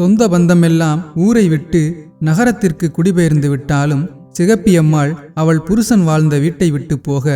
சொந்த பந்தமெல்லாம் ஊரை விட்டு நகரத்திற்கு குடிபெயர்ந்து விட்டாலும் சிகப்பியம்மாள் அவள் புருஷன் வாழ்ந்த வீட்டை விட்டு போக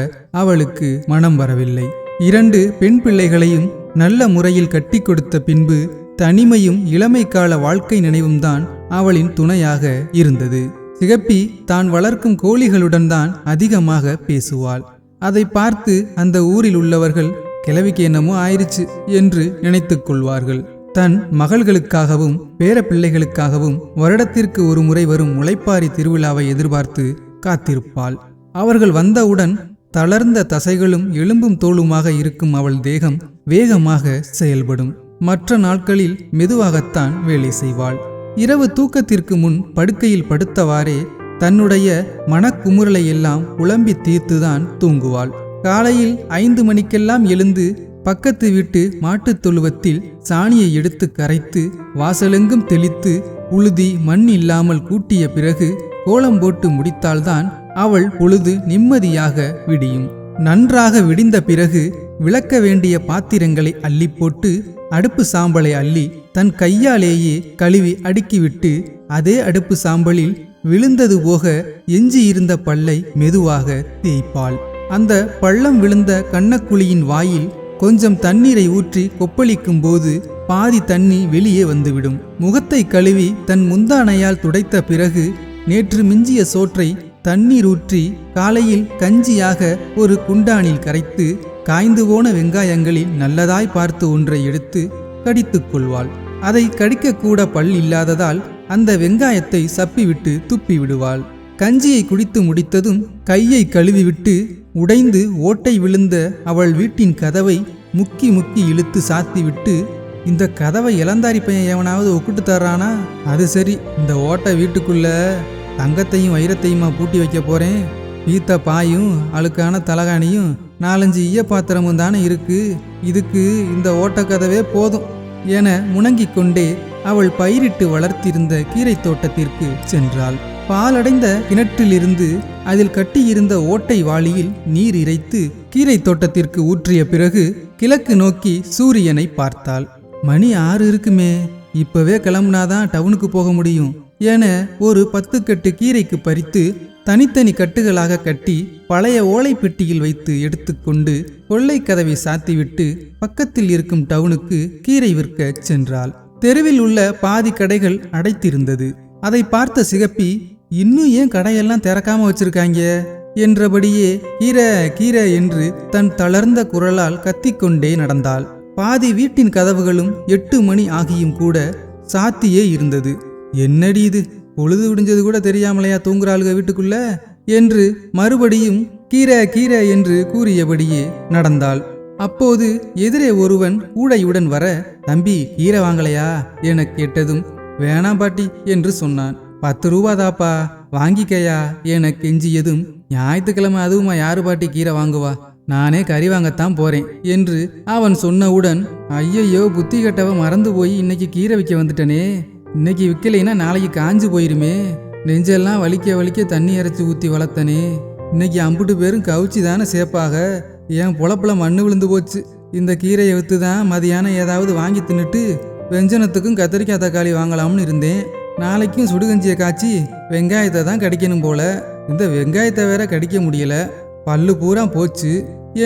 அவளுக்கு மனம் வரவில்லை. இரண்டு பெண் பிள்ளைகளையும் நல்ல முறையில் கட்டி கொடுத்த பின்பு தனிமையும் இளமை கால வாழ்க்கை நினைவும்தான் அவளின் துணையாக இருந்தது. சிகப்பி தான் வளர்க்கும் கோழிகளுடன் தான் அதிகமாக பேசுவாள். அதை பார்த்து அந்த ஊரில் உள்ளவர்கள் கிழவிக்கு என்னமோ ஆயிருச்சு என்று நினைத்துக் கொள்வார்கள். தன் மகள்களுக்காகவும் பேரப்பிள்ளைகளுக்காகவும் வருடத்திற்கு ஒரு முறை வரும் முளைப்பாரி திருவிழாவை எதிர்பார்த்து காத்திருப்பாள். அவர்கள் வந்தவுடன் தளர்ந்த தசைகளும் எலும்பும் தோலுமாக இருக்கும் அவள் தேகம் வேகமாக செயல்படும். மற்ற நாட்களில் மெதுவாகத்தான் வேலை செய்வாள். இரவு தூக்கத்திற்கு முன் படுக்கையில் படுத்தவாறே தன்னுடைய மனக்குமுறலை எல்லாம் புலம்பி தீர்த்துதான் தூங்குவாள். காலையில் ஐந்து மணிக்கெல்லாம் எழுந்து பக்கத்து வீட்டு மாட்டுத் தொழுவத்தில் சாணியை எடுத்து கரைத்து வாசலெங்கும் தெளித்து உழுதி மண் இல்லாமல் கூட்டிய பிறகு கோலம் போட்டு முடித்தால்தான் அவள் பொழுது நிம்மதியாக விடியும். நன்றாக விடிந்த பிறகு விளக்க வேண்டிய பாத்திரங்களை அள்ளி போட்டு அடுப்பு சாம்பலை அள்ளி தன் கையாலேயே கழுவி அடுக்கிவிட்டு அதே அடுப்பு சாம்பலில் விழுந்தது போக எஞ்சியிருந்த பல்லை மெதுவாக தேய்ப்பாள். அந்த பள்ளம் விழுந்த கண்ணக்குழியின் வாயில் கொஞ்சம் தண்ணீரை ஊற்றி கொப்பளிக்கும் போது பாதி தண்ணி வெளியே வந்துவிடும். முகத்தை கழுவி தன் முந்தானையால் துடைத்த பிறகு நேற்று மிஞ்சிய சோற்றை தண்ணீர் ஊற்றி காலையில் கஞ்சியாக ஒரு குண்டானில் கரைத்து காய்ந்து போன வெங்காயங்களில் நல்லதாய் பார்த்து ஒன்றை எடுத்து கடித்துக் கொள்வாள். அதை கடிக்கக்கூட பல் இல்லாததால் அந்த வெங்காயத்தை சப்பிவிட்டு துப்பி விடுவாள் கஞ்சியை குடித்து முடித்ததும் கையை கழுவிவிட்டு உடைந்து ஓட்டை விழுந்த அவள் வீட்டின் கதவை முக்கி முக்கி இழுத்து சாத்திவிட்டு இந்த கதவை இளந்தாரி பையன் எவனாவது ஒப்பிட்டு தர்றானா? அது சரி இந்த ஓட்டை வீட்டுக்குள்ள தங்கத்தையும் வைரத்தையுமா பூட்டி வைக்க போறேன்? பீத்த பாயும் அழுக்கான தலகாணியும் நாலஞ்சு ஈய பாத்திரமும் தானே இருக்கு. இதுக்கு இந்த ஓட்டக்கதவே போதும் என முணங்கிக் கொண்டே அவள் பயிரிட்டு வளர்த்திருந்த கீரை தோட்டத்திற்கு சென்றாள். பாலடைந்த கிணற்றிலிருந்து அதில் கட்டியிருந்த ஓட்டை வாளியில் நீர் இறைத்து கீரை தோட்டத்திற்கு ஊற்றிய பிறகு கிழக்கு நோக்கி சூரியனை பார்த்தாள். மணி ஆறு இருக்குமே. இப்பவே கிளம்புனாதான் டவுனுக்கு போக முடியும் என ஒரு பத்து கட்டு கீரைக்கு பறித்து தனித்தனி கட்டுகளாக கட்டி பழைய ஓலை பெட்டியில் வைத்து எடுத்துக்கொண்டு கொள்ளை கதவை சாத்திவிட்டு பக்கத்தில் இருக்கும் டவுனுக்கு கீரை விற்க சென்றாள். தெருவில் உள்ள பாதி கடைகள் அடைத்திருந்தது. அதை பார்த்த சிகப்பி இன்னும் ஏன் கடையெல்லாம் திறக்காம வச்சிருக்காங்க? என்றபடியே கீரை கீரை என்று தன் தளர்ந்த குரலால் கத்திக்கொண்டே நடந்தாள். பாதி வீட்டின் கதவுகளும் எட்டு மணி ஆகியும் கூட சாத்தியே இருந்தது. என்னடி இது? பொழுது விடிஞ்சது கூட தெரியாமலையா தூங்குறாளுக வீட்டுக்குள்ள? என்று மறுபடியும் கீரை கீரை என்று கூறியபடியே நடந்தாள். அப்போது எதிரே ஒருவன் கூடையுடன் வர தம்பி கீரை வாங்கலையா? என கேட்டதும் வேணாம் பாட்டி என்று சொன்னான். பத்து ரூபாதாப்பா. வாங்கிக்கையா. என கெஞ்சியதும் ஞாயிற்றுக்கிழமை அதுவுமா யாரு பாட்டி கீரை வாங்குவா? நானே கறி வாங்கத்தான் போறேன் என்று அவன் சொன்னவுடன் ஐயையோ புத்தி கட்டவ மறந்து போய் இன்னைக்கு கீரை விற்க வந்துட்டனே. இன்னைக்கு விற்கலைன்னா நாளைக்கு காஞ்சு போயிருமே. நெஞ்செல்லாம் வலிக்க வலிக்க தண்ணி இறைச்சி ஊற்றி வளர்த்தனே. இன்னைக்கு அம்புட்டு பேரும் கவுச்சி தானே சேப்பாக. என் பொழப்புல மண்ணு விழுந்து போச்சு. இந்த கீரையை விற்று தான் மதியானம் ஏதாவது வாங்கி தின்னுட்டு வெஞ்சனத்துக்கும் கத்திரிக்காய் தக்காளி வாங்கலாம்னு இருந்தேன். நாளைக்கும் சுடுகஞ்சியை காய்ச்சி வெங்காயத்தை தான் கடிக்கணும் போல. இந்த வெங்காயத்தை வேற கடிக்க முடியல. பல்லு பூரா போச்சு.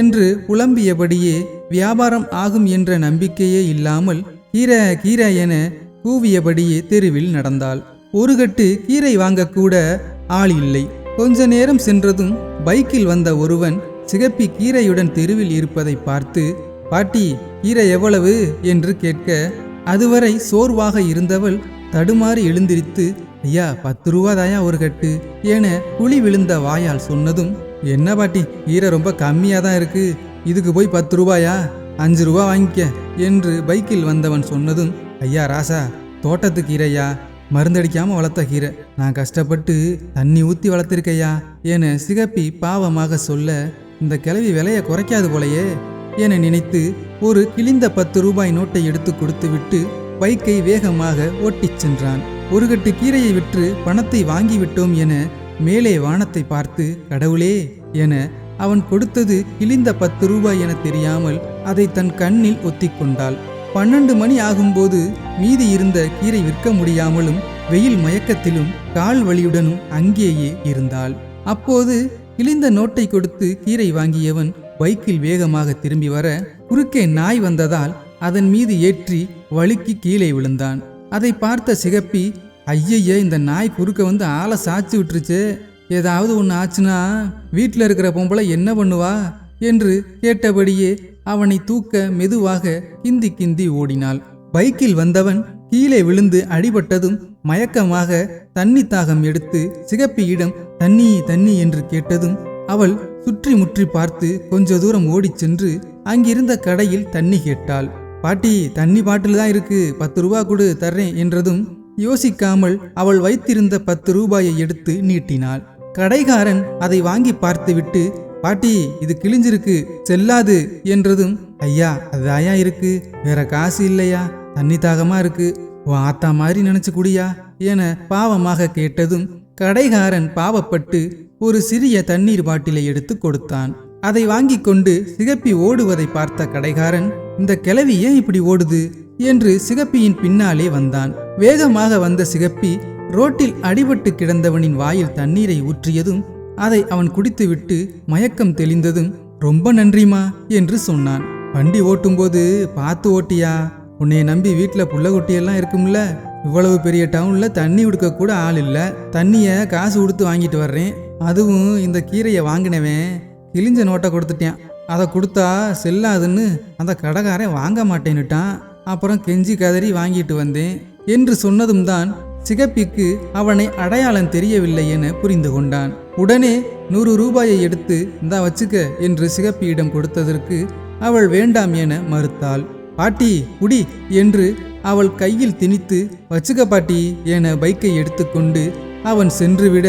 என்று புலம்பியபடியே வியாபாரம் ஆகும் என்ற நம்பிக்கையே இல்லாமல் கீரை கீரை என கூவியபடியே தெருவில் நடந்தாள். ஒரு கட்டு கீரை வாங்கக்கூட ஆள் இல்லை. கொஞ்ச நேரம் சென்றதும் பைக்கில் வந்த ஒருவன் சிகப்பி கீரையுடன் தெருவில் இருப்பதை பார்த்து பாட்டி கீரை எவ்வளவு? என்று கேட்க அதுவரை சோர்வாக இருந்தவள் தடுமாறி எழுந்திரித்து ஐயா பத்து ரூபாதாயா ஒரு கட்டு என குழி விழுந்த வாயால் சொன்னதும் என்ன பாட்டி கீரை ரொம்ப கம்மியாக தான் இருக்கு. இதுக்கு போய் பத்து ரூபாயா? அஞ்சு ரூபா வாங்கிக்க என்று பைக்கில் வந்தவன் சொன்னதும் ஐயா ராசா தோட்டத்து கீரையா? மருந்தடிக்காமல் வளர்த்த கீரை. நான் கஷ்டப்பட்டு தண்ணி ஊற்றி வளர்த்துருக்கையா? என சிகப்பி பாவமாக சொல்ல இந்த கிளவி விலையை குறைக்காது போலையே என நினைத்து ஒரு கிழிந்த பத்து ரூபாய் நோட்டை எடுத்து கொடுத்துவிட்டு பைக்கை வேகமாக ஓட்டிச் சென்றான். ஒரு கட்டு கீரையை விற்று பணத்தை வாங்கிவிட்டோம் என மேலே வானத்தை பார்த்து கடவுளே என அவன் கொடுத்தது கிழிந்த பத்து ரூபாய் என தெரியாமல் அதை தன் கண்ணில் ஒத்திக்கொண்டாள். பன்னெண்டு மணி ஆகும்போது மீதி இருந்த கீரை விற்க முடியாமலும் வெயில் மயக்கத்திலும் கால் வலியுடனும் அங்கேயே இருந்தாள். அப்போது கிழிந்த நோட்டை கொடுத்து கீரை வாங்கியவன் பைக்கில் வேகமாக திரும்பி வர குறுக்கே நாய் வந்ததால் அதன் மீது ஏற்றி வழுக்கி கீழே விழுந்தான். அதை பார்த்த சிகப்பி ஐயய்ய இந்த நாய் குறுக்க வந்து ஆளை சாய்ச்சி விட்டுருச்சே. ஏதாவது ஒன்று ஆச்சுன்னா வீட்டில் இருக்கிற பொம்பளை என்ன பண்ணுவா? என்று கேட்டபடியே அவனை தூக்க மெதுவாக கிந்தி கிந்தி ஓடினாள். பைக்கில் வந்தவன் கீழே விழுந்து அடிபட்டதும் மயக்கமாக தண்ணி தாகம் எடுத்து சிகப்பியிடம் தண்ணி தண்ணி என்று கேட்டதும் அவள் சுற்றி முற்றி பார்த்து கொஞ்ச தூரம் ஓடிச் சென்று அங்கிருந்த கடையில் தண்ணி கேட்டாள். பாட்டி தண்ணி பாட்டில் தான் இருக்கு. பத்து ரூபா கொடு தர்றேன் என்றதும் யோசிக்காமல் அவள் வைத்திருந்த பத்து ரூபாயை எடுத்து நீட்டினாள். கடைகாரன் அதை வாங்கி பார்த்துவிட்டு பாட்டி இது கிழிஞ்சிருக்கு செல்லாது என்றதும் ஐயா அது ஐயா இருக்கு வேற காசு இல்லையா தண்ணி தாகமா இருக்கு உன் ஆத்தா மாதிரி நினைச்சு குடியா என பாவமாக கேட்டதும் கடைகாரன் பாவப்பட்டு ஒரு சிறிய தண்ணீர் பாட்டிலை எடுத்து கொடுத்தான். அதை வாங்கி கொண்டு சிகப்பி ஓடுவதை பார்த்த கடைகாரன் இந்த கிழவி ஏன் இப்படி ஓடுது? என்று சிகப்பியின் பின்னாலே வந்தான். வேகமாக வந்த சிகப்பி ரோட்டில் அடிபட்டு கிடந்தவனின் வாயில் தண்ணீரை ஊற்றியதும் அதை அவன் குடித்துவிட்டு மயக்கம் தெளிந்ததும் ரொம்ப நன்றிமா என்று சொன்னான். வண்டி ஓட்டும்போது பார்த்து ஓட்டியா? உன்னை நம்பி வீட்டில் புள்ளகுட்டியெல்லாம் இருக்கும்ல. இவ்வளவு பெரிய டவுனில் தண்ணி உடுக்க கூட ஆள் இல்லை. தண்ணியை காசு கொடுத்து வாங்கிட்டு வர்றேன். அதுவும் இந்த கீரையை வாங்கினவன். கிழிஞ்ச நோட்டை கொடுத்துட்டான். அதை கொடுத்தா செல்லாதுன்னு அந்த கடைக்காரன் வாங்க மாட்டேன்னுட்டான். அப்புறம் கெஞ்சி கதறி வாங்கிட்டு வந்தேன். என்று சொன்னதும் தான் சிகப்பிக்கு அவனை அடையாளம் தெரியவில்லை என புரிந்து கொண்டான். உடனே நூறு ரூபாயை எடுத்து இந்தா வச்சுக்க என்று சிகப்பியிடம் கொடுத்ததற்கு அவள் வேண்டாம் என மறுத்தாள். பாட்டி குடி என்று அவள் கையில் திணித்து வச்சுக்க பாட்டி என பைக்கை எடுத்துக்கொண்டு அவன் சென்றுவிட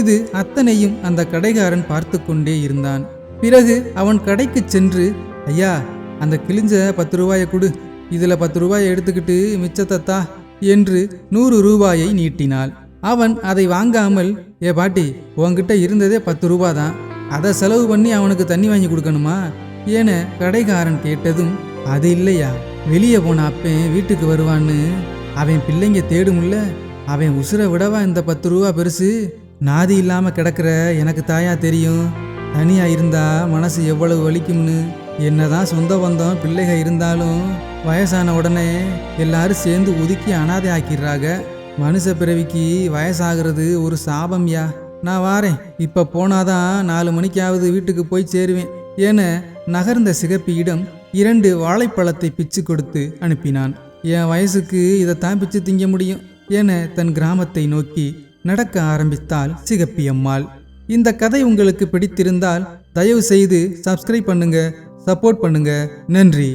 இது அத்தனையும் அந்த கடைக்காரன் பார்த்து கொண்டே இருந்தான். பிறகு அவன் கடைக்கு சென்று ஐயா அந்த கிழிஞ்ச பத்து ரூபாயை கொடு. இதில் பத்து ரூபாயை எடுத்துக்கிட்டு மிச்சத்தத்தா என்று நூறு ரூபாயை நீட்டினாள். அவன் அதை வாங்காமல் ஏ பாட்டி உன்கிட்ட இருந்ததே பத்து ரூபா தான். அதை செலவு பண்ணி அவனுக்கு தண்ணி வாங்கி கொடுக்கணுமா? என கடைக்காரன் கேட்டதும் அது இல்லையா? வெளியே போன அப்பேன் வீட்டுக்கு வருவான்னு. அவன் பிள்ளைங்க தேடுமுல்ல. அவன் உசுரை விடவா இந்த பத்து ரூபா பெருசு? நாதி இல்லாமல் கிடக்கிற எனக்கு தாயா தெரியும். தனியாக இருந்தால் மனசு எவ்வளவு வலிக்கும்னு? என்னதான் சொந்த பந்தம் பிள்ளைக இருந்தாலும் வயசான உடனே எல்லாரும் சேர்ந்து ஒதுக்கி அனாதை ஆக்கிடுறாங்க மனுஷ பிறவிக்கு வயசாகிறது ஒரு சாபம்யா நான் வாரேன். இப்போ போனாதான் நாலு மணிக்காவது வீட்டுக்கு போய் சேருவேன் என நகர்ந்த சிகப்பியிடம் இரண்டு வாழைப்பழத்தை பிச்சு கொடுத்து அனுப்பினான். என் வயசுக்கு இதைத்தான் பிச்சு திங்க முடியும் என தன் கிராமத்தை நோக்கி நடக்க ஆரம்பித்தாள் சிகப்பி அம்மாள். இந்த கதை உங்களுக்கு பிடித்திருந்தால் தயவு செய்து சப்ஸ்கிரைப் பண்ணுங்க சப்போர்ட் பண்ணுங்க. நன்றி.